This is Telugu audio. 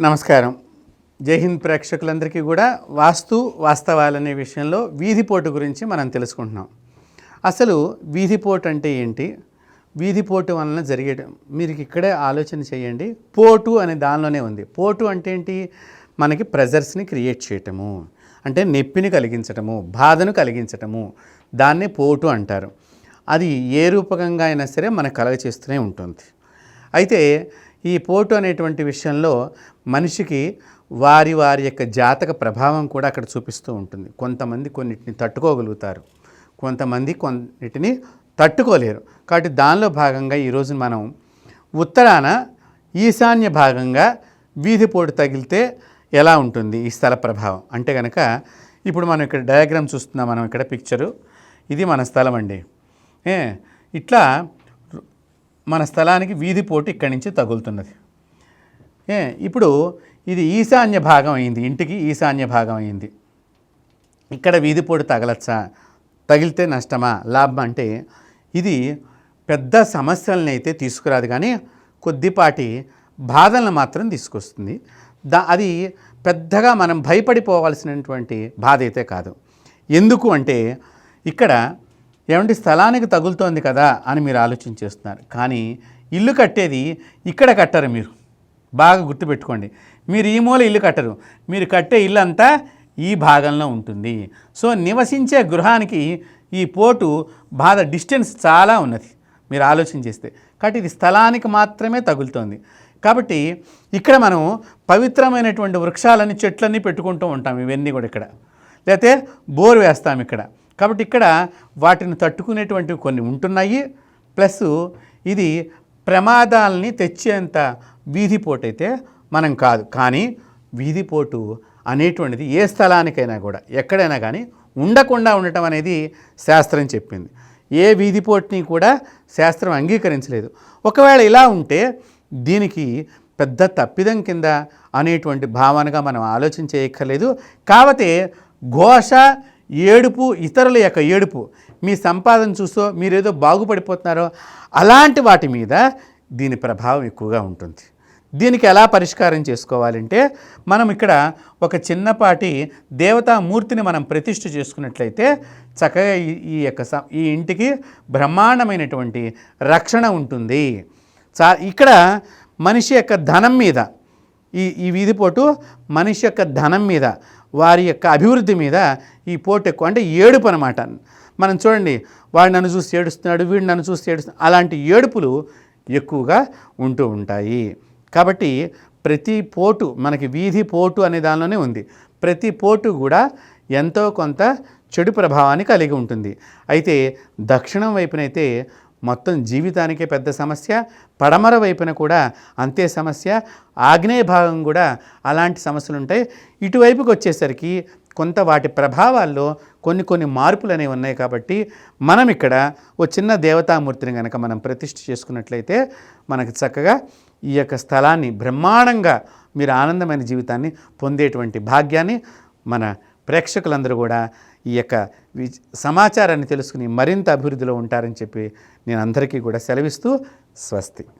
నమస్కారం. జై హింద్ ప్రేక్షకులందరికీ కూడా వాస్తు వాస్తవాలనే విషయంలో వీధిపోటు గురించి మనం తెలుసుకుంటున్నాం. అసలు వీధిపోటు అంటే ఏంటి? వీధిపోటు వలన జరిగే మీరు ఇక్కడే ఆలోచన చేయండి. పోటు అనే దానిలోనే ఉంది. పోటు అంటే ఏంటి? మనకి ప్రెజర్స్ని క్రియేట్ చేయటము. అంటే నొప్పిని కలిగించటము బాధను కలిగించటము. దాన్నే పోటు అంటారు. అది ఏ రూపకంగా అయినా సరే మనకు కలగ చేస్తూనే ఉంటుంది. అయితే ఈ పోటు అనేటువంటి విషయంలో మనిషికి వారి వారి యొక్క జాతక ప్రభావం కూడా అక్కడ చూపిస్తూ ఉంటుంది. కొంతమంది కొన్నిటిని తట్టుకోగలుగుతారు. కొంతమంది కొన్నిటిని తట్టుకోలేరు. కాబట్టి దానిలో భాగంగా ఈరోజు మనం ఉత్తరాన ఈశాన్య భాగంగా వీధి పోటు తగిలితే ఎలా ఉంటుంది? ఈ స్థల ప్రభావం. అంటే కనుక ఇప్పుడు మనం ఇక్కడ డయాగ్రామ్ చూస్తున్నాం. మనం ఇక్కడ పిక్చరు. ఇది మన స్థలం అండి. ఇట్లా మన స్థలానికి వీధి పోటు ఇక్కడి నుంచి తగులుతున్నది. ఏ ఇప్పుడు ఇది ఈశాన్య భాగం అయింది ఇంటికి ఈశాన్య భాగం అయింది. ఇక్కడ వీధి పోటు తగలచ్చా? తగిలితే నష్టమా? లాభం అంటే ఇది పెద్ద సమస్యలను అయితే తీసుకురాదు కానీ కొద్దిపాటి బాధలను మాత్రం తీసుకొస్తుంది. దా అది పెద్దగా మనం భయపడిపోవాల్సినటువంటి బాధ అయితే కాదు. ఎందుకు అంటే ఇక్కడ ఏమంటే స్థలానికి తగులుతోంది కదా అని మీరు ఆలోచన చేస్తున్నారు కానీ ఇల్లు కట్టేది ఇక్కడ కట్టరు మీరు. బాగా గుర్తుపెట్టుకోండి. మీరు ఈ మూల ఇల్లు కట్టరు. మీరు కట్టే ఇల్లు అంతా ఈ భాగంలో ఉంటుంది. సో నివసించే గృహానికి ఈ పోటు బాధ డిస్టెన్స్ చాలా ఉన్నది. మీరు ఆలోచన చేస్తే కాబట్టి ఇది స్థలానికి మాత్రమే తగులుతోంది. కాబట్టి ఇక్కడ మనం పవిత్రమైనటువంటి వృక్షాలని చెట్లన్నీ పెట్టుకుంటూ ఉంటాం. ఇవన్నీ కూడా ఇక్కడ. లేకపోతే బోర్ వేస్తాం ఇక్కడ. కాబట్టి ఇక్కడ వాటిని తట్టుకునేటువంటివి కొన్ని ఉంటున్నాయి. ప్లస్ ఇది ప్రమాదాలని తెచ్చేంత వీధిపోటు అయితే మనం కాదు. కానీ వీధిపోటు అనేటువంటిది ఏ స్థలానికైనా కూడా ఎక్కడైనా కానీ ఉండకుండా ఉండటం అనేది శాస్త్రం చెప్పింది. ఏ వీధిపోటుని కూడా శాస్త్రం అంగీకరించలేదు. ఒకవేళ ఇలా ఉంటే దీనికి పెద్ద తప్పిదం కింద అనేటువంటి భావనగా మనం ఆలోచన చేయక్కర్లేదు. కాకపోతే ఘోష ఏడుపు ఇతరుల యొక్క ఏడుపు. మీ సంపాదన చూసో మీరేదో బాగుపడిపోతున్నారో అలాంటి వాటి మీద దీని ప్రభావం ఎక్కువగా ఉంటుంది. దీనికి ఎలా పరిష్కారం చేసుకోవాలంటే మనం ఇక్కడ ఒక చిన్నపాటి దేవతామూర్తిని మనం ప్రతిష్ఠ చేసుకున్నట్లయితే చక్కగా ఈ యొక్క ఈ ఇంటికి బ్రహ్మాండమైనటువంటి రక్షణ ఉంటుంది. చా ఇక్కడ మనిషి యొక్క ధనం మీద ఈ ఈ వీధి పోటు మనిషి యొక్క ధనం మీద వారి యొక్క అభివృద్ధి మీద ఈ పోటు ఎక్కువ. అంటే ఏడుపు అనమాట మనం చూడండి వాడు నన్ను చూసి ఏడుస్తున్నాడు వీడు నన్ను చూసి ఏడుస్తున్నాడు అలాంటి ఏడుపులు ఎక్కువగా ఉంటూ ఉంటాయి. కాబట్టి ప్రతి పోటు మనకి వీధి పోటు అనే దానిలోనే ఉంది. ప్రతి పోటు కూడా ఎంతో కొంత చెడు ప్రభావాన్ని కలిగి ఉంటుంది. అయితే దక్షిణం వైపునైతే మొత్తం జీవితానికే పెద్ద సమస్య. పడమర వైపున కూడా అంతే సమస్య. ఆగ్నేయ భాగం కూడా అలాంటి సమస్యలు ఉంటాయి. ఇటువైపుకి వచ్చేసరికి కొంత వాటి ప్రభావాల్లో కొన్ని కొన్ని మార్పులు అనేవి ఉన్నాయి కాబట్టి మనం ఇక్కడ ఓ చిన్న దేవతామూర్తిని కనుక మనం ప్రతిష్ఠ చేసుకున్నట్లయితే మనకు చక్కగా ఈ యొక్క స్థలాన్ని బ్రహ్మాండంగా మీరు ఆనందమైన జీవితాన్ని పొందేటువంటి భాగ్యాన్ని మన ప్రేక్షకులందరూ కూడా ఈ యొక్క వి- సమాచారాన్ని తెలుసుకుని మరింత అభివృద్ధిలో ఉంటారని చెప్పి నేను అందరికీ కూడా సెలవిస్తూ స్వస్తి.